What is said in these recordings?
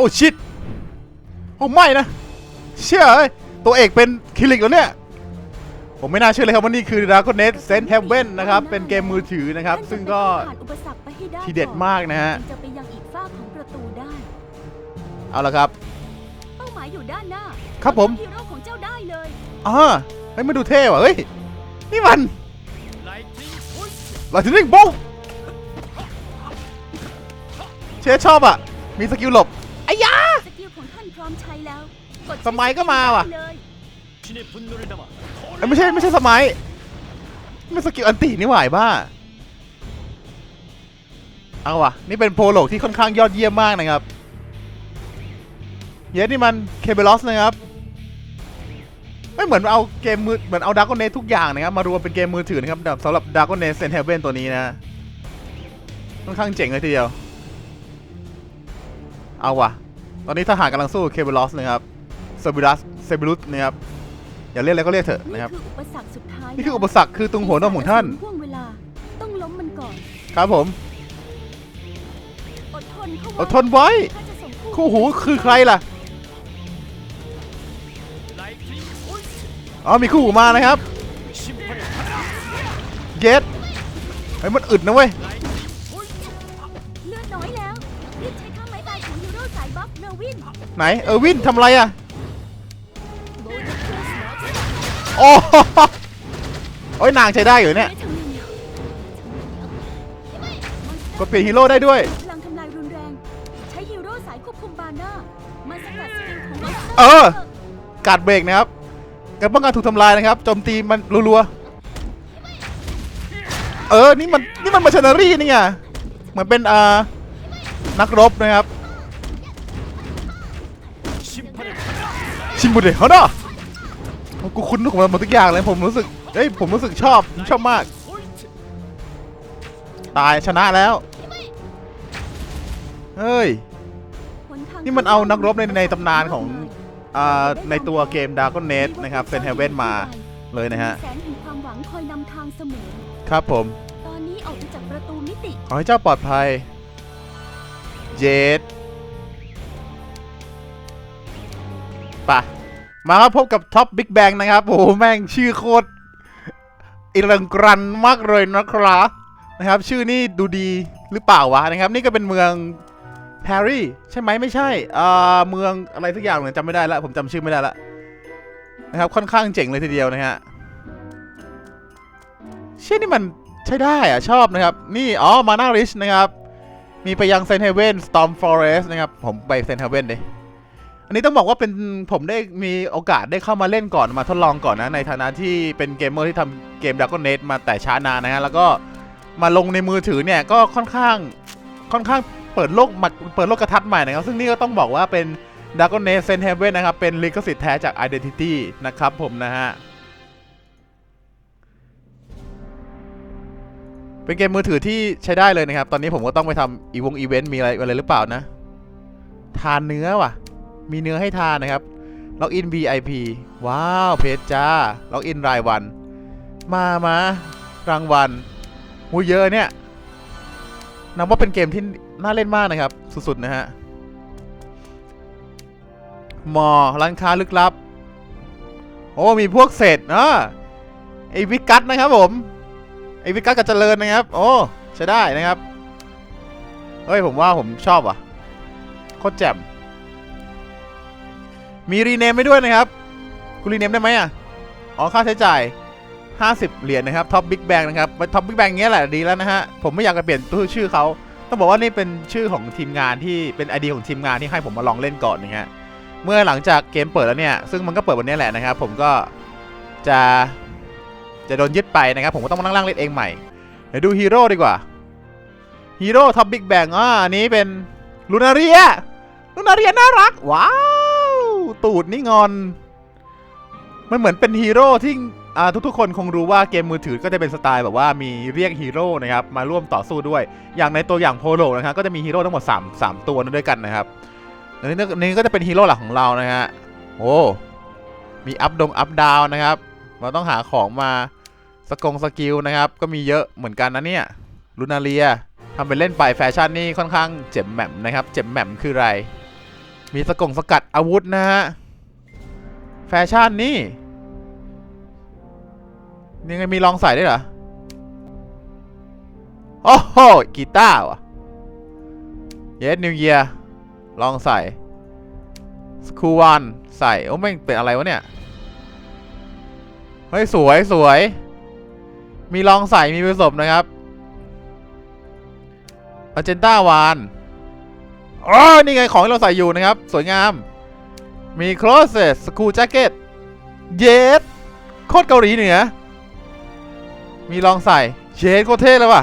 โอ้ชิตโอ้ไม่นะ เชื่อเอ้ยตัวเอกเป็นคิริกแล้วเนี่ย ผมไม่น่าเชื่อเลยครับว่านี่คือ Dragon Nest Saint Heaven นะครับ เป็นเกมมือถือนะครับ ซึ่งก็ทีเด็ดมากนะฮะเอาละครับ เป้าหมายอยู่ด้านหน้าครับผมโอ้าไม่ห้มาดูเท่ว่ะเฮ้ย นี่มันลาทินิงบุ๊กเชฟชอบอะ มีสกิลหลบ้อมใช้แล้วสมัยก็มาว่ะเอ้ไม่ใช่ไม่ใช่สมัยไม่สกิลอันตีนี่หวายบ้า เอาว่ะ นี่เป็นโพรโลกที่ค่อนข้างยอดเยี่ยมมากนะครับ เยสนี่มันเคเบลอสนะครับ ไม่เหมือนเอาเกมมือเหมือนเอาดาร์กเนสทุกอย่างนะครับ มารวมเป็นเกมมือถือนะครับสำหรับดาร์กเนสเซนเทเบนตัวนี้นะ ค่อนข้างเจ๋งเลยทีเดียว เอาว่ะ ตอนนี้ทหารกำลังสู้เคเบิลอสนะครับเซบิลัสเซบิลุสนะครับอย่าเรียกอะไรก็เรียกเถอะนะครับนี่คืออุปสรรคคืออุรตุงหัวนมของท่านหมมันก่อน ครับผม อดทนไว้คู่หูคือใครล่ะอ๋อมีคู่หูมานะครับเกสไอ้ยมันอึดนะเว้ย สายบัฟเนวินไหนเออร์วินทำอะไรอะโบนัสเคสแล้วโอ้โอ้ยนางใช้ได้อยู่เนี่ยกดเปลี่ยนฮีโร่ได้ด้วยพลังทำลายรุนแรงใช้ฮีโร่สายควบคุมบาน่ามาสกัดสกิลของมอนสตร์เออการเบรกนะครับการป้องกันถูกทำลายนะครับโจมตีมันรัวๆเออนี่มันนี่มันมาชนารี่นี่ไงเหมือนเป็นอ่านักรบนะครับ ชิมบุเดะเขาเนาะกูคุ้นของมันหมดทุกอย่างเลยผมรู้สึกเฮ้ยผมรู้สึกชอบผมชอบมาก홀스ตายชนะแล้ว เฮ้ยหทางนี่มันเอานักรบในในตำนานของอ่าในตัวเกม Dragon Nest นะครับ Sent Heaven มาเลยนะฮะ แสงแห่งความหวังคอยนำทางเสมอ ครับผม ตอนนี้ออกมาจากประตูมิติ ขอให้เจ้าปลอดภัย เจด ปะมาครับพบกับท็อปบิ๊กแบงนะครับโอ้แม่งชื่อโคตรอิรังกรันมากเลยนะครับนะครับ ชื่อนี่ดูดีหรือเปล่าวะนะครับ นี่ก็เป็นเมืองแพรรี่ใช่ไหมไม่ใช่อ่าเมืองอะไรสักอย่างเนี่ยจำไม่ได้ละผมจำชื่อไม่ได้ละนะครับค่อนข้างเจ๋งเลยทีเดียวนะฮะเชื่อนี่มันใช้ได้อะชอบนะครับ นี่อ๋อมานาริชนะครับ มีไปยังเซนเฮเวนสตอมฟอเรสนะครับ ผมไปเซนเฮเวนเลย อันนี้ต้องบอกว่าเป็นผมได้มีโอกาสได้เข้ามาเล่นก่อนมาทดลองก่อนนะ ในฐานะที่เป็นเกมเมอร์ที่ทำเกม Dragon Nest มาแต่ช้านานนะฮะแล้วก็มาลงในมือถือเนี่ยก็ค่อนข้างค่อนข้างเปิดโลกมาเปิดโลกกระทัดใหม่นะครับ ซึ่งนี่ก็ต้องบอกว่าเป็น Dragon Nest Sent Heaven นะครับ เป็นลิขสิทธิ์แท้จาก Identity นะครับผมนะฮะเป็นเกมมือถือที่ใช้ได้เลยนะครับ ตอนนี้ผมก็ต้องไปทำอีวงอีเวนต์มีอะไรอะไรหรือเปล่านะ ทานเนื้อว่ะ มีเนื้อให้ทานนะครับล็อกอิน VIP ว้าว เพจจ้าล็อกอินรายวัน มามารางวัลหูเยอะเนี่ยนับว่าเป็นเกมที่น่าเล่นมากนะครับ สุดๆ นะฮะมอร้านค้าลึกลับ โอ้ มีพวกเศษอะไอวิกัสนะครับผมไอวิกัสกับเจริญนะครับ โอ้ใช้ได้นะครับ เฮ้ย ผมว่าผมชอบว่ะ โคตรแจ่ม มีรีเนมไม่ด้วยนะครับคุณรีเนมได้ไหมอะอ๋อค่าใช้จ่าย 50 เหรียญนะครับท็อปบิ๊กแบงนะครับท็อปบิ๊กแบงเงี้ยแหละดีแล้วนะฮะผมไม่อยากจะเปลี่ยนตัวชื่อเขาต้องบอกว่านี่เป็นชื่อของทีมงานที่เป็นไอเดียของทีมงานที่ให้ผมมาลองเล่นก่อนนะฮะเมื่อหลังจากเกมเปิดแล้วเนี่ย ซึ่งมันก็เปิดวันนี้แหละนะครับ ผมก็จะจะโดนยึดไปนะครับ ผมก็ต้องมานั่งล่างเล่นเองใหม่เดี๋ยวดูฮีโร่ดีกว่าฮีโร่ท็อปบิ๊กแบงอ่าอันนี้เป็นลูนาเรียลูนาเรียน่ารักว้าว ตูดนี่งอน มันเหมือนเป็นฮีโร่ที่อ่าทุกๆคนคงรู้ว่าเกมมือถือก็จะเป็นสไตล์แบบว่ามีเรียกฮีโร่นะครับมาร่วมต่อสู้ด้วย อย่างในตัวอย่างโพโลนะครับก็จะมีฮีโร่ทั้งหมด 3 3 ตัวนั้นด้วยกันนะครับอันนี้อันนี้ก็จะเป็นฮีโร่หลักของเรานะฮะโอ้มีอัพดงอัพดาวนะครับ เราต้องหาของมาสกงสกิลนะครับ ก็มีเยอะเหมือนกันนะเนี่ยลูนาเรียทำเป็นเล่นไปแฟชั่นนี่ค่อนข้างเจ็บแหม่มนะครับ เจ็บแหม่มคืออะไร มีสกงสกัดอาวุธนะฮะ แฟชั่นนี่ยังไงมีลองใส่ได้เหรอ โอ้โหกีตาร์วะเยสนิวเยียลองใส่สคูวันใส่ โอ้แม่เป็นอะไรวะเนี่ย เฮ้ย สวยสวย มีลองใส่มีผสมนะครับอเจนต้าวาน อ๋อนี่ไงของที่เราใส่อยู่นะครับ สวยงาม มีโคลเซสสกูแจ็คเก็ตเยสโคตรเกาหลีเหนือ มีลองใส่เยสโคตรเท่เลยว่ะ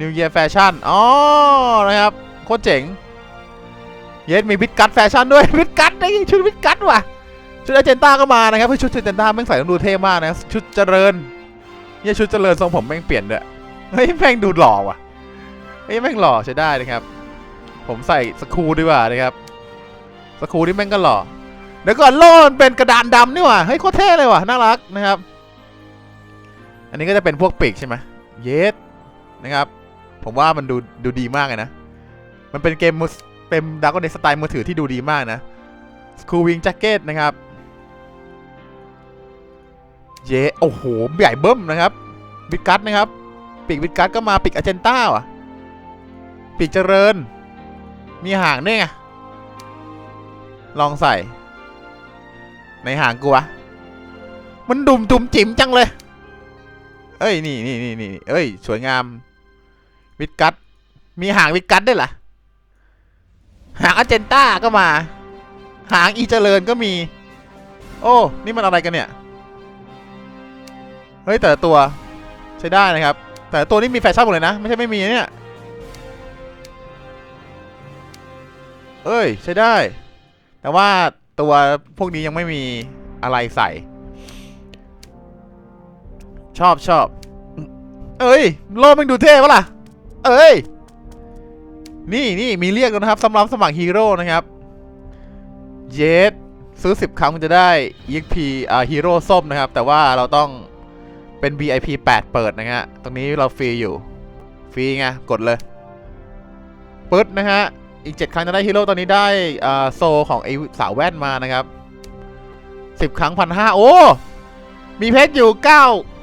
New Year Fashion อ๋อนะครับ โคตรเจ๋ง เยสมีวิดกัดแฟชั่นด้วยวิดกัดได้ชุดวิดกัดว่ะ ชุดอเจนต้าก็มานะครับเฮ้ยชุดอเจนต้าแม่งใส่ต้องดูเท่มากนะ ชุดเจริญเนี่ยชุดเจริญทรงผมแม่งเปลี่ยนด้วยเฮ้ยแม่งดูหล่อว่ะ เฮ้ยแม่งหล่อใช้ได้นะครับ ผมใส่สกรูดีกว่านะครับ สกรูนี่แม่งก็หล่อ เดี๋ยวก่อนโล่มันเป็นกระดานดำนี่หว่าเฮ้ยโคตรเท่เลยว่ะน่ารักนะครับ อันนี้ก็จะเป็นพวกปีกใช่ไหมเยสนะครับ ผมว่ามันดูดูดีมากเลยนะ มันเป็นเกมมือเป็นดาร์กในสไตล์มือถือที่ดูดีมากนะสคูวิงแจ็คเก็ตนะครับ เยโอ้โห ใหญ่เบิ้มนะครับวิดกัตนะครับ ปีกวิดกัตก็มาปีกอเจนต้าว่ะ ปีกเจริญ มีหางเนี่ยไง ลองใส่ ในหางกูวะ มันดุมจุ่มจิ๋มจังเลย เอ้ย นี่นี่นี่นี่เอ้ย สวยงาม วิดกัตมีหางวิดกัตด้วยเหรอ หางอเจนต้าก็มา หางอีเจริญก็มี โอ้ นี่มันอะไรกันเนี่ย เฮ้ย แต่ตัวใช้ได้นะครับ แต่ตัวนี่มีแฟชั่นหมดเลยนะ ไม่ใช่ไม่มีเนี่ย เอ้ย ใช้ได้ แต่ว่าตัวพวกนี้ยังไม่มีอะไรใส่ ชอบชอบ เอ้ย โลมันดูเท่ปะล่ะ เอ้ย นี่นี่มีเรียกแล้วนะครับสำหรับสมัครฮีโร่นะครับ เยสซื้อ 10 ครั้งจะได้ EXP อ่าฮีโร่ส้มนะครับ แต่ว่าเราต้องเป็น VIP 8 เปิดนะฮะ ตรงนี้เราฟรีอยู่ ฟรีไง กดเลยปึ๊ดนะฮะ อีก 7 ครั้งจะได้ฮีโร่ตอนนี้ได้โซของไอสาวแว่นมานะครับ 10 ครั้งพันห้าโอ้ มีเพชรอยู่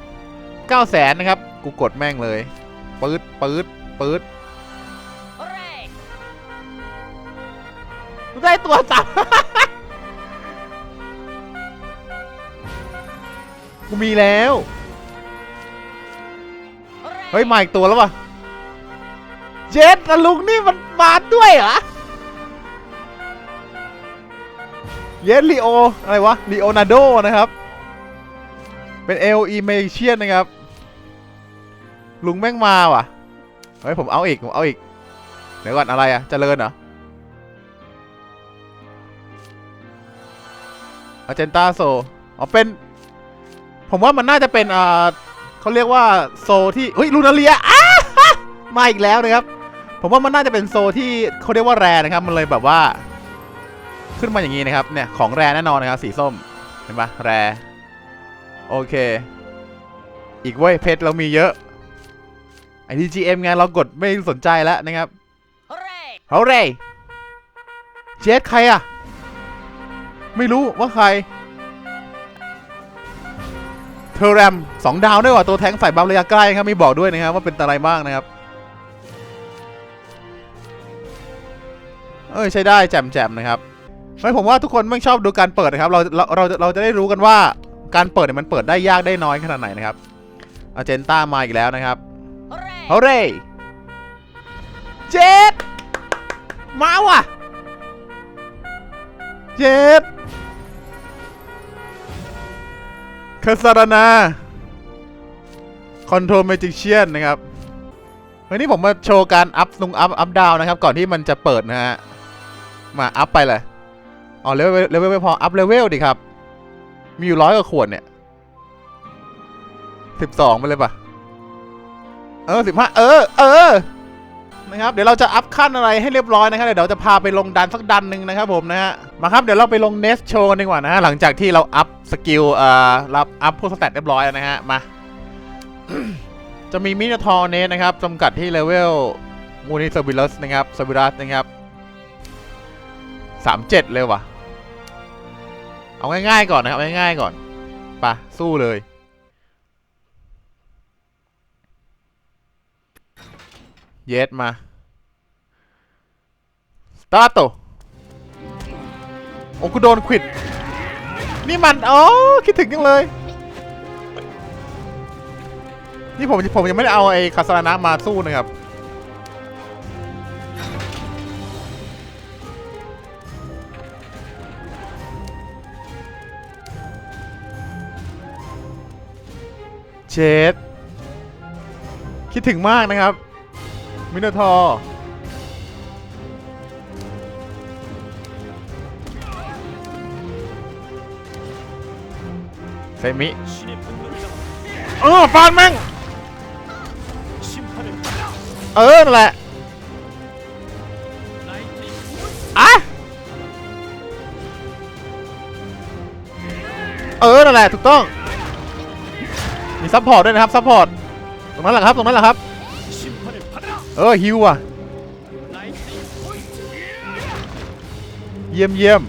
9 9แสนนะครับ กูกดแม่งเลยปื๊ดปื๊ดปื๊ดได้ตัวสับกูมีแล้ว เฮ้ย มาอีกตัวแล้ววะ เจสตะลุงนี่มันมาด้วยเหรอ เยสลีโอ อะไรวะลีโอนาโดนะครับ เป็นเอลีเมเชียนนะครับ ลุงแม่งมาว่ะ เฮ้ยผมเอาอีก ผมเอาอีก เดี๋ยวก่อนอะไรอะเจริญเหรออาเจนตาโซอ๋อเป็น ผมว่ามันน่าจะเป็นอ่าเขาเรียกว่าโซที่เฮ้ยลูนาเลียอ้ามาอีกแล้วนะครับ ผมว่ามันน่าจะเป็นโซที่เขาเรียกว่าแรนะครับ มันเลยแบบว่า ขึ้นมาอย่างนี้นะครับ เนี่ยของแรแน่นอนนะครับ สีส้ม เห็นปะแร โอเค อีกเว้ยเพชรเรามีเยอะ ไอ DGM ไงเรากดไม่สนใจแล้วนะครับเฮาเร่เจสใครอะไม่รู้ว่าใคร เทอร์แรมสองดาวด้วยว่ะตัวแทงใส่บัมระยะใกล้ครับมีบอกด้วยนะครับว่าเป็นอะไรบ้างนะครับ เอ้ยใช้ได้แจ่มๆนะครับไม่ผมว่าทุกคนไม่งชอบดูการเปิดนะครับ เราเราเราเราจะได้รู้กันว่าการเปิดเนี่ยมันเปิดได้ยากได้น้อยขนาดไหนนะครับอาเจนต้ามาอีกแล้วนะครับเฮาเร่เจ็ดมาว่ะเจ็ดคาซารานาคอนโทร l เมจิเชียนนะครับวันนี้ผมมาโชว์การอัพลงอัพอัพดาวนะครับ ก่อนที่มันจะเปิดนะฮะ มาอัพไปเลยอ๋อเลเวลเลเวลไม่พออัพเลเวลดิครับ มีอยู่ร้อยกว่าขวดเนี่ยสิบสองไปเลยปะเออสิบห้าเออ เออนะครับเดี๋ยวเราจะอัพขั้นอะไรให้เรียบร้อยนะครับเดี๋ยวจะพาไปลงดันสักดันหนึ่งนะครับผมนะฮะมาครับเดี๋ยวเราไปลงเนสโชกันดีกว่านะฮะหลังจากที่เราอัพสกิลเอ่อรับอัพพวกสแตทเรียบร้อยนะฮะมา จะมีมินาทอร์เนสนะครับจำกัดที่เลเวลมูนิสวิลัสนะครับสวิรัสนะครับ สามเจ็ดเลยวะเอาง่ายๆก่อนนะครับเอาง่ายๆก่อนปะสู้เลย เยสมา สตาร์ตโอ้กูโดนควิด นี่มันอ๋อคิดถึงยังเลย นี่ผมผมยังไม่ได้เอาไอ้คาสานะมาสู้นะครับ เชดคิดถึงมากนะครับ มินาทอเซมิเออฟานแม่ง เออนั่นแหละอะเออนั่นแหละ ถูกต้อง มีซัพพอร์ตด้วยนะครับซัพพอร์ตตรงนั้นแหละครับตรงนั้นแหละครับเออฮิวอะเยี่ยมเยี่ยม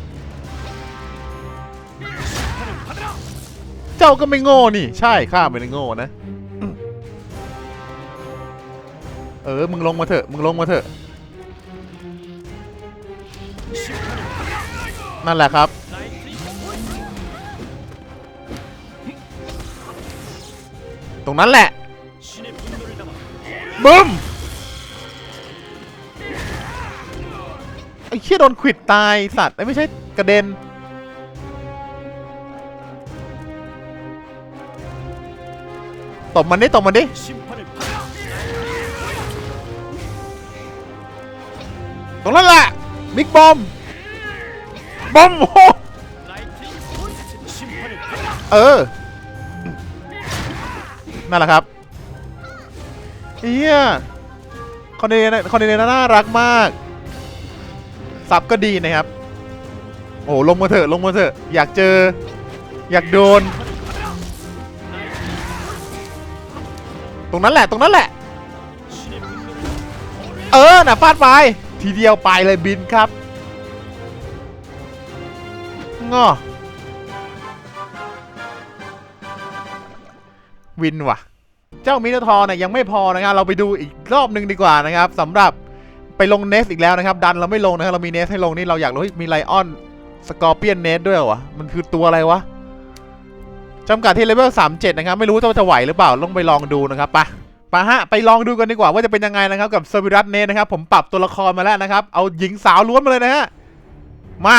เจ้าก็ไม่โง่นี่ ใช่ข้าไม่ได้โง่นะ เออ มึงลงมาเถอะ มึงลงมาเถอะ นั่นแหละครับ ตรงนั้นแหละบึ้มไอ้เชี่ยโดนขวิดตายสัตว์ไอ้ไม่ใช่กระเด็นตบมันดิตบมันดิตรงนั้นแหละบิ๊กบอมบอมโอ้เออ นั่นแหละครับเฮียคอนเทนคอนเทนน่ารักมากซับก็ดีนะครับ โอ้ลงมาเถอะลงมาเถอะอยากเจอ อยากโดน ตรงนั้นแหละตรงนั้นแหละ เออน่ะฟาดไปทีเดียวไปเลยบินครับงอ วินว่ะ เจ้ามิเตอร์ทอร์เนี่ยยังไม่พอนะครับเราไปดูอีกรอบหนึ่งดีกว่านะครับสำหรับไปลงเนสอีกแล้วนะครับ ดันเราไม่ลงนะครับเรามีเนสให้ลงนี่เราอยากรู้เฮ้ยมีไลออนสกอร์เปียนเนสด้วยวะมันคือตัวอะไรวะจำกัดที่เลเวล37 นะครับ ไม่รู้ว่าจะไหวหรือเปล่าลองไปลองดูนะครับปไปฮะไปลองดูกันดีกว่าว่าจะเป็นยังไงนะครับกับเซอร์วิรัสเนสนะครับ ผมปรับตัวละครมาแล้วนะครับ เอาหญิงสาวล้วนมาเลยนะฮะมา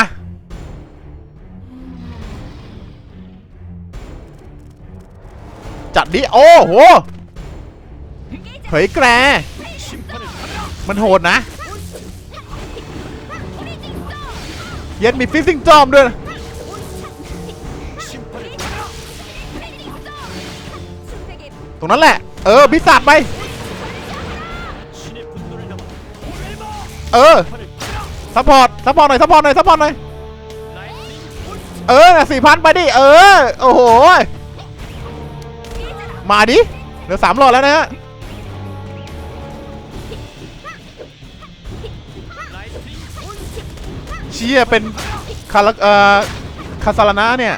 จัดดิ โอ้โห เฮ้ยแกร มันโหดนะ เย็นมีฟิสติ้งจอมด้วย ตรงนั้นแหละ เออบิสัตไป เออซัพพอร์ตซัพพอร์ตหน่อยซัพพอร์ตหน่อยซัพพอร์ตหน่อย เออสี่พันไปดิ เออ โอ้โห มาดิ เหลือสามหลอดแล้วนะฮะ เชียเป็น คาร์เอ่อคาซาลนาเนี่ย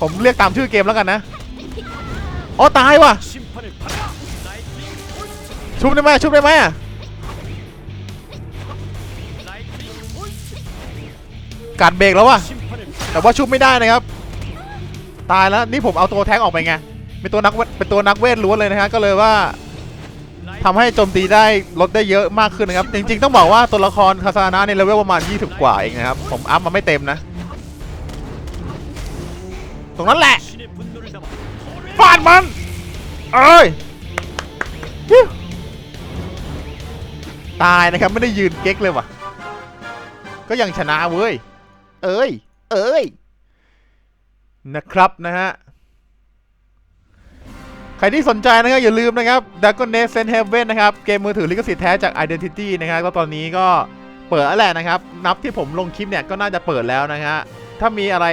ผมเรียกตามชื่อเกมแล้วกันนะอ๋อตายว่ะ ชุบได้ไหมชุบได้ไหมกัดเบรกแล้วว่ะ แต่ว่าชุบไม่ได้นะครับ ตายแล้ว นี่ผมเอาตัวแท้งออกไปไง เป็นตัวนักเป็นตัวนักเวทล้วนเลยนะฮะก็เลยว่า ทำให้โจมตีได้ลดได้เยอะมากขึ้นนะครับ จริง ๆ ต้องบอกว่าตัวละครคาซานะในเลเวลประมาณ 20 กว่าเองนะครับ ผมอัพมาไม่เต็มนะ ตรงนั้นแหละฟาดมัน เอ้ยตายนะครับไม่ได้ยืนเก๊กเลยว่ะ ก็ยังชนะเว้ย เอ้ย เอ้ย นะครับนะฮะ ใครที่สนใจนะครับอย่าลืมนะครับ Dragon Nest Sent Heaven นะครับเกมมือถือลิขสิทธิ์แท้จาก Identity นะครับก็ตอนนี้ก็เปิดแล้วแหละนะครับ นับที่ผมลงคลิปเนี่ยก็น่าจะเปิดแล้วนะฮะถ้ามีอะไร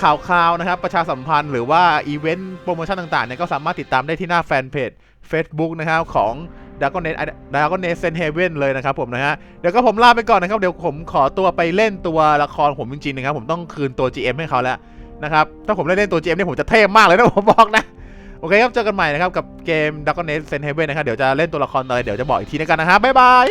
ข่าวคราวนะครับ ประชาสัมพันธ์หรือว่าอีเวนต์โปรโมชั่นต่างๆเนี่ยก็สามารถติดตามได้ที่หน้าแฟนเพจ Facebook นะครับของดากอนเนสดากอนเนสเซนเฮเว่นเลยนะครับผมนะฮะ เดี๋ยวก็ผมลาไปก่อนนะครับ เดี๋ยวผมขอตัวไปเล่นตัวละครผมจริงๆนะครับ ผมต้องคืนตัว GM ให้เขาแล้วนะครับ ถ้าผมได้เล่นตัว GM เนี่ยผมจะเท่มากเลยนะผมบอกนะ โอเคครับ เจอกันใหม่นะครับ กับเกม d r a g o n a g e Sent Heaven นะครับ เดี๋ยวจะเล่นตัวละครอะไร เดี๋ยวจะบอกอีกทีในกันนะครับบ๊ายบาย